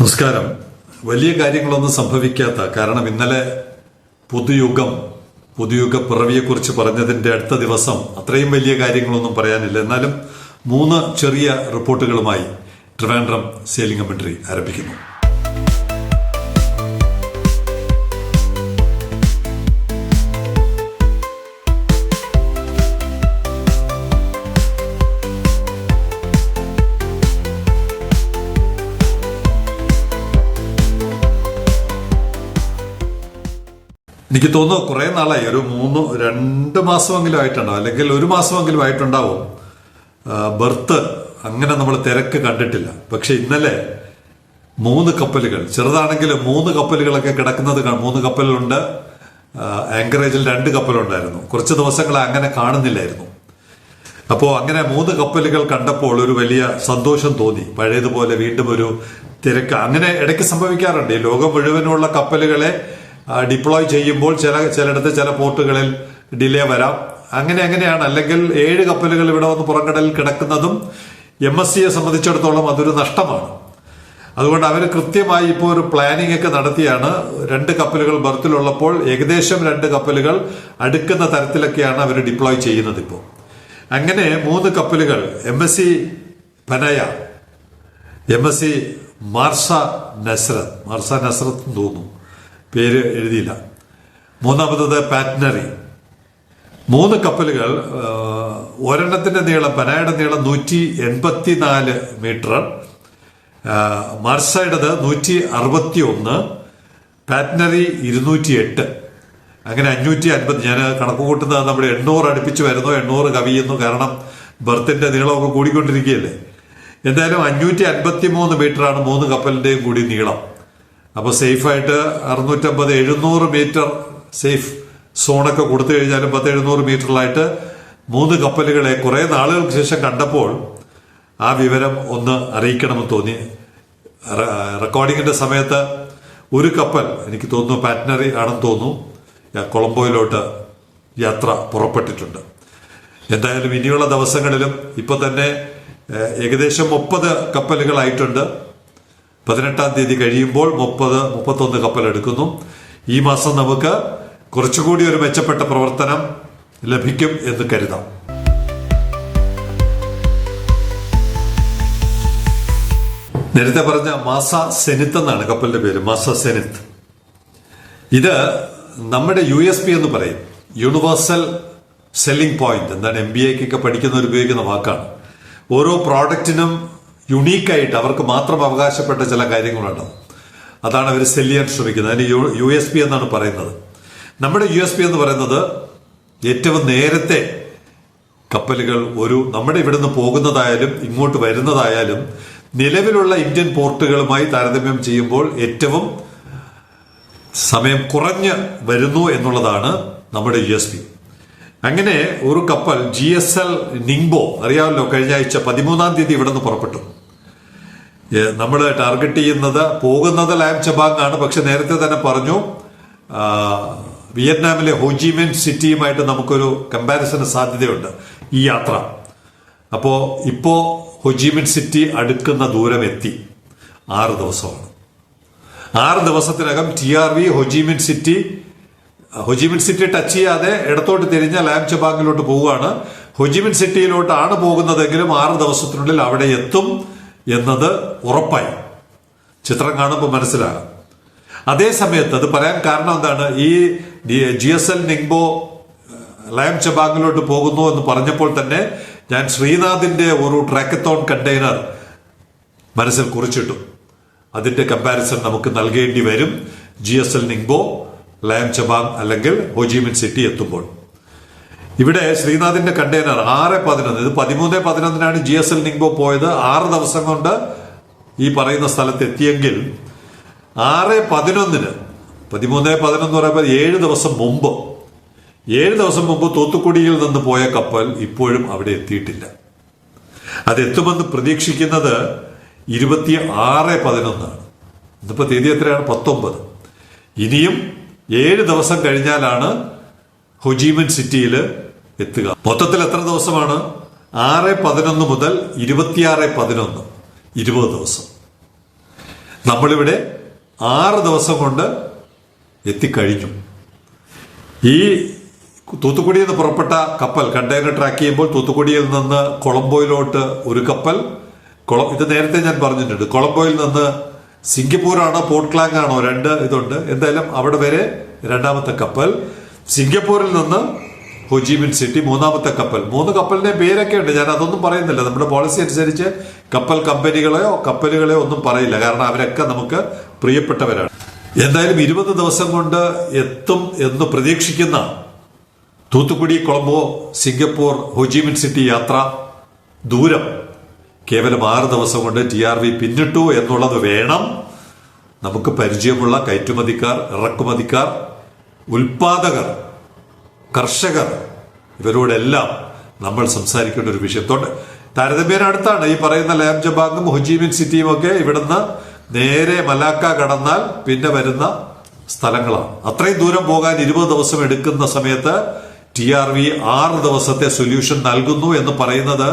നമസ്കാരം. വലിയ കാര്യങ്ങളൊന്നും സംഭവിക്കാത്ത കാരണം ഇന്നലെ പുതുയുഗം പുതുയുഗ പിറവിയെക്കുറിച്ച് പറഞ്ഞതിന്റെ അടുത്ത ദിവസം അത്രയും വലിയ കാര്യങ്ങളൊന്നും പറയാനില്ല. എന്നാലും മൂന്ന് ചെറിയ റിപ്പോർട്ടുകളുമായി ട്രിവാൻഡ്രം സെയിലിംഗ് കമന്ററി ആരംഭിക്കുന്നു. എനിക്ക് തോന്നുന്നു കുറെ നാളായി. ഒരു മൂന്ന് രണ്ട് മാസമെങ്കിലും ആയിട്ടുണ്ടാവും. അല്ലെങ്കിൽ ഒരു മാസമെങ്കിലും ആയിട്ടുണ്ടാവും. ബർത്ത് അങ്ങനെ നമ്മൾ തിരക്ക് കണ്ടിട്ടില്ല. പക്ഷെ ഇന്നലെ മൂന്ന് കപ്പലുകൾ ചെറുതാണെങ്കിൽ മൂന്ന് കപ്പലുകളൊക്കെ കിടക്കുന്നത് മൂന്ന് കപ്പലുണ്ട്. ആങ്കറേജിൽ രണ്ട് കപ്പലുണ്ടായിരുന്നു. കുറച്ച് ദിവസങ്ങൾ അങ്ങനെ കാണുന്നില്ലായിരുന്നു. അപ്പോൾ അങ്ങനെ മൂന്ന് കപ്പലുകൾ കണ്ടപ്പോൾ ഒരു വലിയ സന്തോഷം തോന്നി. പഴയതുപോലെ വീണ്ടും ഒരു തിരക്ക്. അങ്ങനെ ഇടയ്ക്ക് സംഭവിക്കാറുണ്ട്. ഈ ലോകം മുഴുവനുള്ള കപ്പലുകളെ ഡിപ്ലോയ് ചെയ്യുമ്പോൾ ചില ചിലയിടത്ത് ചില പോർട്ടുകളിൽ ഡിലേ വരാം. അങ്ങനെ അങ്ങനെയാണ്. അല്ലെങ്കിൽ ഏഴ് കപ്പലുകൾ ഇവിടെ വന്ന് പുറംകടലിൽ കിടക്കുന്നതും എം എസ് സിയെ സംബന്ധിച്ചിടത്തോളം അതൊരു നഷ്ടമാണ്. അതുകൊണ്ട് അവർ കൃത്യമായി ഇപ്പോൾ ഒരു പ്ലാനിംഗ് ഒക്കെ നടത്തിയാണ്. രണ്ട് കപ്പലുകൾ ബർത്തിലുള്ളപ്പോൾ ഏകദേശം രണ്ട് കപ്പലുകൾ അടുക്കുന്ന തരത്തിലൊക്കെയാണ് അവർ ഡിപ്ലോയ് ചെയ്യുന്നത് ഇപ്പോൾ. അങ്ങനെ മൂന്ന് കപ്പലുകൾ M S C Panaya M S C Marsa Nazareth Marsa Nazareth തോന്നുന്നു. പേര് എഴുതിയില്ല. മൂന്നാമത്തത് പാറ്റ്നറി. മൂന്ന് കപ്പലുകൾ ഒരെണ്ണത്തിന്റെ നീളം പനായുടെ നീളം നൂറ്റി എൺപത്തിനാല് മീറ്റർ മർസയുടേത് നൂറ്റി അറുപത്തി ഒന്ന് പാറ്റ്നറി ഇരുന്നൂറ്റി എട്ട് അങ്ങനെ അഞ്ഞൂറ്റി അൻപത് ഞാൻ കണക്ക് കൂട്ടുന്നത് നമ്മുടെ എണ്ണൂറ് അടുപ്പിച്ച് വരുന്നു എണ്ണൂറ് കവിയുന്നു കാരണം ബർത്തിന്റെ നീളമൊക്കെ കൂടിക്കൊണ്ടിരിക്കുകയല്ലേ. എന്തായാലും അഞ്ഞൂറ്റി അൻപത്തി മൂന്ന് മീറ്ററാണ് മൂന്ന് കപ്പലിന്റെയും കൂടി നീളം. അപ്പോൾ സേഫായിട്ട് അറുന്നൂറ്റമ്പത് എഴുന്നൂറ് മീറ്റർ സേഫ് സോണൊക്കെ കൊടുത്തു കഴിഞ്ഞാലും പത്ത് എഴുന്നൂറ് മീറ്ററിലായിട്ട് മൂന്ന് കപ്പലുകളെ കുറേ നാളുകൾക്ക് ശേഷം കണ്ടപ്പോൾ ആ വിവരം ഒന്ന് അറിയിക്കണമെന്ന് തോന്നി. റെക്കോർഡിങ്ങിന്റെ സമയത്ത് ഒരു കപ്പൽ എനിക്ക് തോന്നുന്നു പാറ്റ്നറി ആണെന്ന് തോന്നുന്നു. കൊളംബോയിലോട്ട് യാത്ര പുറപ്പെട്ടിട്ടുണ്ട്. എന്തായാലും ഇനിയുള്ള ദിവസങ്ങളിലും ഇപ്പം തന്നെ ഏകദേശം മുപ്പത് കപ്പലുകളായിട്ടുണ്ട്. പതിനെട്ടാം തീയതി കഴിയുമ്പോൾ മുപ്പത് മുപ്പത്തൊന്ന് കപ്പലെടുക്കുന്നു ഈ മാസം നമുക്ക് കുറച്ചുകൂടി ഒരു മെച്ചപ്പെട്ട പ്രവർത്തനം ലഭിക്കും എന്ന് കരുതാം. നേരത്തെ പറഞ്ഞ മാസ സെനിത്ത് എന്നാണ് കപ്പലിന്റെ പേര് മാസ സെനിത്ത്. ഇത് നമ്മുടെ യു എസ് പി എന്ന് പറയും. യൂണിവേഴ്സൽ സെല്ലിംഗ് പോയിന്റ് എന്താണ് എം ബി എക്കൊക്കെ പഠിക്കുന്നവർ ഉപയോഗിക്കുന്ന വാക്കാണ്. ഓരോ പ്രോഡക്റ്റിനും യുണീക്കായിട്ട് അവർക്ക് മാത്രം അവകാശപ്പെട്ട ചില കാര്യങ്ങളുണ്ട് അതാണ് അവർ സെൽ ചെയ്യാൻ ശ്രമിക്കുന്നത്. അതിന് യു എസ് പി എന്നാണ് പറയുന്നത്. നമ്മുടെ യു എസ് പി എന്ന് പറയുന്നത് ഏറ്റവും നേരത്തെ കപ്പലുകൾ ഒരു നമ്മുടെ ഇവിടുന്ന് പോകുന്നതായാലും ഇങ്ങോട്ട് വരുന്നതായാലും നിലവിലുള്ള ഇന്ത്യൻ പോർട്ടുകളുമായി താരതമ്യം ചെയ്യുമ്പോൾ ഏറ്റവും സമയം കുറഞ്ഞ് വരുന്നു എന്നുള്ളതാണ് നമ്മുടെ യു എസ് പി അങ്ങനെ ഒരു കപ്പൽ ജി എസ് എൽ നിങ്ബോ അറിയാമല്ലോ കഴിഞ്ഞ ആഴ്ച പതിമൂന്നാം തീയതി ഇവിടെ നിന്ന് പുറപ്പെട്ടു. നമ്മൾ ടാർഗറ്റ് ചെയ്യുന്നത് പോകുന്നത് ലാം ചബാങ് ആണ് പക്ഷെ നേരത്തെ തന്നെ പറഞ്ഞു വിയറ്റ്നാമിലെ ഹോജിമെൻ സിറ്റിയുമായിട്ട് നമുക്കൊരു കമ്പാരിസന് സാധ്യതയുണ്ട്. ഈ യാത്ര. അപ്പോ ഇപ്പോ ഹോജിമൻ സിറ്റി അടുക്കുന്ന ദൂരം എത്തി. ആറ് ദിവസമാണ്. ആറ് ദിവസത്തിനകം T R V Ho Chi Minh city Ho Chi Minh city touch ചെയ്യാതെ ഇടത്തോട്ട് തിരിഞ്ഞ ലാം ചബാങ്ങിലോട്ട് പോവുകയാണ്. ഹൊജിമിൻ സിറ്റിയിലോട്ടാണ് പോകുന്നതെങ്കിലും ആറ് ദിവസത്തിനുള്ളിൽ അവിടെ എത്തും എന്നത് ഉറപ്പായി. ചിത്രം കാണുമ്പോൾ മനസ്സിലാകാം. അതേ സമയത്ത് അത് പറയാൻ കാരണം എന്താണ്? ഈ G S L Ningbo Laem ചബാങ്ങിലോട്ട് പോകുന്നു എന്ന് പറഞ്ഞപ്പോൾ തന്നെ ഞാൻ ശ്രീനാഥിന്റെ ഒരു ട്രാക്കത്തോൺ കണ്ടെയ്നർ മനസ്സിൽ കുറിച്ചിട്ടു. അതിന്റെ കമ്പാരിസൺ നമുക്ക് നൽകേണ്ടി വരും. G S L Ningbo Laem Chabang അല്ലെങ്കിൽ ഹോജിമിൻ സിറ്റി എത്തുമ്പോൾ. ഇവിടെ ശ്രീനാഥിന്റെ കണ്ടെയ്നർ ആറ് പതിനൊന്ന് ഇത് പതിമൂന്ന് പതിനൊന്നിനാണ് ജി എസ് എൽ നിങ്ബോ പോയത്. ആറ് ദിവസം കൊണ്ട് ഈ പറയുന്ന സ്ഥലത്ത് എത്തിയെങ്കിൽ ആറ് പതിനൊന്നിന് പതിമൂന്ന് പതിനൊന്ന് പറയുമ്പോൾ ഏഴ് ദിവസം മുമ്പ് ഏഴ് ദിവസം മുമ്പ് തൂത്തുക്കുടിയിൽ നിന്ന് പോയ കപ്പൽ ഇപ്പോഴും അവിടെ എത്തിയിട്ടില്ല. അത് എത്തുമെന്ന് പ്രതീക്ഷിക്കുന്നത് ഇരുപത്തി ആറ് പതിനൊന്നാണ്. ഇന്നിപ്പോ തീയതി എത്രയാണ്? പത്തൊമ്പത്. ഇനിയും ഏഴ് ദിവസം കഴിഞ്ഞാലാണ് ഹൊജീമൻ സിറ്റിയിൽ എത്തുക. മൊത്തത്തിൽ എത്ര ദിവസമാണ്? ആറ് പതിനൊന്ന് മുതൽ ഇരുപത്തിയാറ് പതിനൊന്ന്. ഇരുപത് ദിവസം. നമ്മളിവിടെ ആറ് ദിവസം കൊണ്ട് എത്തിക്കഴിഞ്ഞു. ഈ തൂത്തുക്കുടിയിൽ നിന്ന് പുറപ്പെട്ട കപ്പൽ കണ്ടെയ്നർ ട്രാക്ക് ചെയ്യുമ്പോൾ തൂത്തുക്കുടിയിൽ നിന്ന് കൊളംബോയിലോട്ട് ഒരു കപ്പൽ കൊളം ഇത് നേരത്തെ ഞാൻ പറഞ്ഞിട്ടുണ്ട് കൊളംബോയിൽ നിന്ന് സിംഗപ്പൂരാണോ പോർട്ട് ക്ലാങ് ആണോ രണ്ട് ഇതുണ്ട്. എന്തായാലും അവിടെ വരെ രണ്ടാമത്തെ കപ്പൽ. സിംഗപ്പൂരിൽ നിന്ന് ഹൊജിമിൻ സിറ്റി മൂന്നാമത്തെ കപ്പൽ. മൂന്ന് കപ്പലിന്റെ പേരൊക്കെ ഉണ്ട്. ഞാൻ അതൊന്നും പറയുന്നില്ല. നമ്മുടെ പോളിസി അനുസരിച്ച് കപ്പൽ കമ്പനികളെയോ കപ്പലുകളെയോ ഒന്നും പറയില്ല. കാരണം അവരൊക്കെ നമുക്ക് പ്രിയപ്പെട്ടവരാണ്. എന്തായാലും ഇരുപത് ദിവസം കൊണ്ട് എത്തും എന്ന് പ്രതീക്ഷിക്കുന്ന Thoothukudi Colombo Singapore Ho Chi Minh city യാത്ര ദൂരം. കേവലം ആറ് ദിവസം കൊണ്ട് ടി ആർ വി പിന്നിട്ടു എന്നുള്ളത് വേണം. നമുക്ക് പരിചയമുള്ള കയറ്റുമതിക്കാർ ഇറക്കുമതിക്കാർ ഉൽപാദകർ കർഷകർ ഇവരോടെല്ലാം നമ്മൾ സംസാരിക്കേണ്ട ഒരു വിഷയത്തോണ്ട് താരതമ്യേന അടുത്താണ്. ഈ പറയുന്ന ലാബ് ജബാങ്ങും ഹുജീമിൻ സിറ്റിയും ഒക്കെ ഇവിടുന്ന് നേരെ മലാക്ക കടന്നാൽ പിന്നെ വരുന്ന സ്ഥലങ്ങളാണ്. അത്രയും ദൂരം പോകാൻ ഇരുപത് ദിവസം എടുക്കുന്ന സമയത്ത് ടി ആർ വി ആറ് ദിവസത്തെ സൊല്യൂഷൻ നൽകുന്നു എന്ന് പറയുന്നത്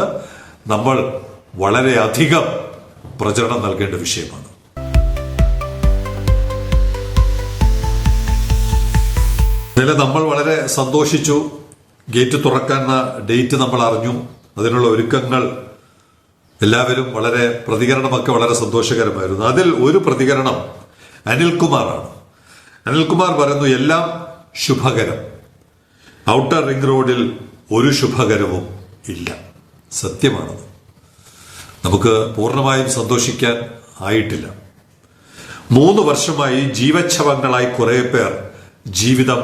നമ്മൾ വളരെയധികം പ്രചരണം നൽകേണ്ട വിഷയമാണ്. ഇന്നലെ നമ്മൾ വളരെ സന്തോഷിച്ചു. ഗേറ്റ് തുറക്കുന്ന ഡേറ്റ് നമ്മൾ അറിഞ്ഞു. അതിനുള്ള ഒരുക്കങ്ങൾ എല്ലാവരും വളരെ പ്രതികരണമൊക്കെ വളരെ സന്തോഷകരമായിരുന്നു. അതിൽ ഒരു പ്രതികരണം അനിൽകുമാറാണ്. അനിൽകുമാർ പറയുന്നു എല്ലാം ശുഭകരം. ഔട്ടർ റിംഗ് റോഡിൽ ഒരു ശുഭകരവും ഇല്ല. സത്യമാണത്. നമുക്ക് പൂർണമായും സന്തോഷിക്കാൻ ആയിട്ടില്ല. മൂന്ന് വർഷമായി ജീവച്ഛവങ്ങളായി കുറെ പേർ ജീവിതം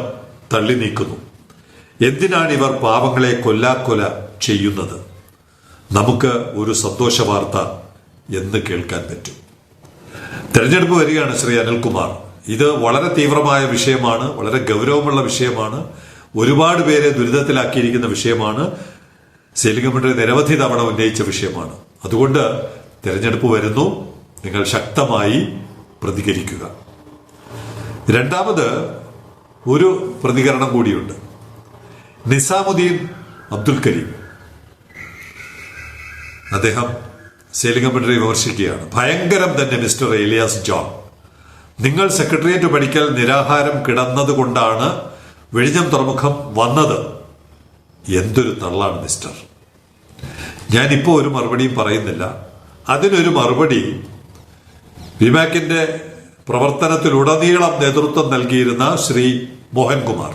തള്ളി നീക്കുന്നു. എന്തിനാണ് ഇവർ പാവങ്ങളെ കൊല്ലാക്കൊല ചെയ്യുന്നത്? നമുക്ക് ഒരു സന്തോഷ വാർത്ത എന്ന് കേൾക്കാൻ പറ്റും. തെരഞ്ഞെടുപ്പ് വരികയാണ് ശ്രീ അനിൽകുമാർ. ഇത് വളരെ തീവ്രമായ വിഷയമാണ് വളരെ ഗൗരവമുള്ള വിഷയമാണ് ഒരുപാട് പേരെ ദുരിതത്തിലാക്കിയിരിക്കുന്ന വിഷയമാണ് സെലിംഗമന്ത്രി നിരവധി തവണ ഉന്നയിച്ച വിഷയമാണ്. അതുകൊണ്ട് തിരഞ്ഞെടുപ്പ് വരുന്നു. നിങ്ങൾ ശക്തമായി പ്രതികരിക്കുക. രണ്ടാമത് ഒരു പ്രതികരണം കൂടിയുണ്ട്. നിസാമുദ്ദീൻ അബ്ദുൽ കരീം. അദ്ദേഹം സേലിംഗമന്ത്രിയെ വിമർശിക്കുകയാണ്. ഭയങ്കരം തന്നെ മിസ്റ്റർ ഏലിയാസ് ജോൺ. നിങ്ങൾ സെക്രട്ടേറിയറ്റ് പഠിക്കൽ നിരാഹാരം കിടന്നതുകൊണ്ടാണ് വെഴിഞ്ഞം തുറമുഖം വന്നത്. എന്തൊരു തള്ളാണ് മിസ്റ്റർ. ഞാനിപ്പോൾ ഒരു മറുപടിയും പറയുന്നില്ല. അതിനൊരു മറുപടി വിമാക്കിന്റെ പ്രവർത്തനത്തിലുടനീളം നേതൃത്വം നൽകിയിരുന്ന ശ്രീ മോഹൻകുമാർ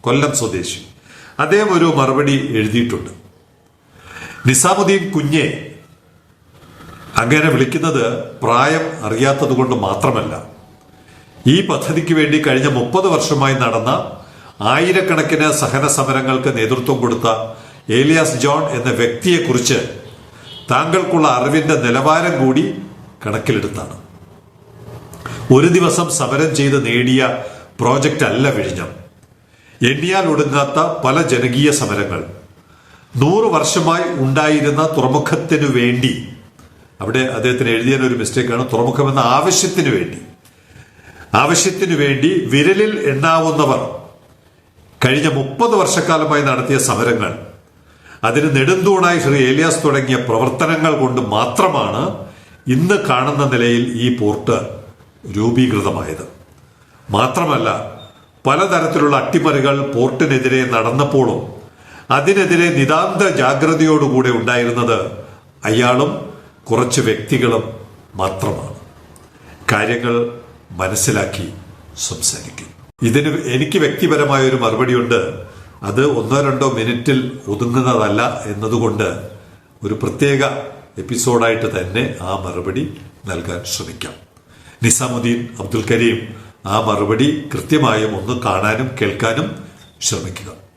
കൊല്ലം സ്വദേശി. അദ്ദേഹം ഒരു മറുപടി എഴുതിയിട്ടുണ്ട്. നിസാമുദ്ദീൻ കുഞ്ഞെ അങ്ങനെ വിളിക്കുന്നത് പ്രായം അറിയാത്തത് കൊണ്ട് മാത്രമല്ല. ഈ പദ്ധതിക്ക് വേണ്ടി കഴിഞ്ഞ മുപ്പത് വർഷമായി നടന്ന ആയിരക്കണക്കിന് സഹന സമരങ്ങൾക്ക് നേതൃത്വം കൊടുത്ത ഏലിയാസ് ജോൺ എന്ന വ്യക്തിയെക്കുറിച്ച് താങ്കൾക്കുള്ള അറിവിന്റെ നിലവാരം കൂടി കണക്കിലെടുത്താണ്. ഒരു ദിവസം സമരം ചെയ്ത് നേടിയ പ്രോജക്റ്റ് അല്ല വിഴിഞ്ഞം. എണ്ണിയാൽ ഒടുങ്ങാത്ത പല ജനകീയ സമരങ്ങൾ. നൂറ് വർഷമായി ഉണ്ടായിരുന്ന തുറമുഖത്തിനു വേണ്ടി. അവിടെ അദ്ദേഹത്തിന് എഴുതിയ ഒരു മിസ്റ്റേക്കാണ് തുറമുഖമെന്ന ആവശ്യത്തിനു വേണ്ടി. ആവശ്യത്തിനു വേണ്ടി വിരലിൽ എണ്ണാവുന്നവർ. കഴിഞ്ഞ മുപ്പത് വർഷക്കാലമായി നടത്തിയ സമരങ്ങൾ. അതിന് നെടുന്തൂണായി ശ്രീ ഏലിയാസ് തുടങ്ങിയ പ്രവർത്തനങ്ങൾ കൊണ്ട് മാത്രമാണ് ഇന്ന് കാണുന്ന നിലയിൽ ഈ പോർട്ട് രൂപീകൃതമായത്. മാത്രമല്ല പലതരത്തിലുള്ള അട്ടിമറികൾ പോർട്ടിനെതിരെ നടന്നപ്പോഴും അതിനെതിരെ നിതാന്ത ജാഗ്രതയോടുകൂടെ ഉണ്ടായിരുന്നത് അയാളും കുറച്ച് വ്യക്തികളും മാത്രമാണ്. കാര്യങ്ങൾ മനസ്സിലാക്കി സംസാരിക്കും. ഇതിന് എനിക്ക് വ്യക്തിപരമായ ഒരു മറുപടിയുണ്ട്. അത് ഒന്നോ രണ്ടോ മിനിറ്റിൽ ഒതുങ്ങുന്നതല്ല എന്നതുകൊണ്ട് ഒരു പ്രത്യേക എപ്പിസോഡായിട്ട് തന്നെ ആ മറുപടി നൽകാൻ ശ്രമിക്കാം. നിസാമുദ്ദീൻ അബ്ദുൽ കരീം ആ മറുപടി കൃത്യമായും ഒന്ന് കാണാനും കേൾക്കാനും ശ്രമിക്കുക.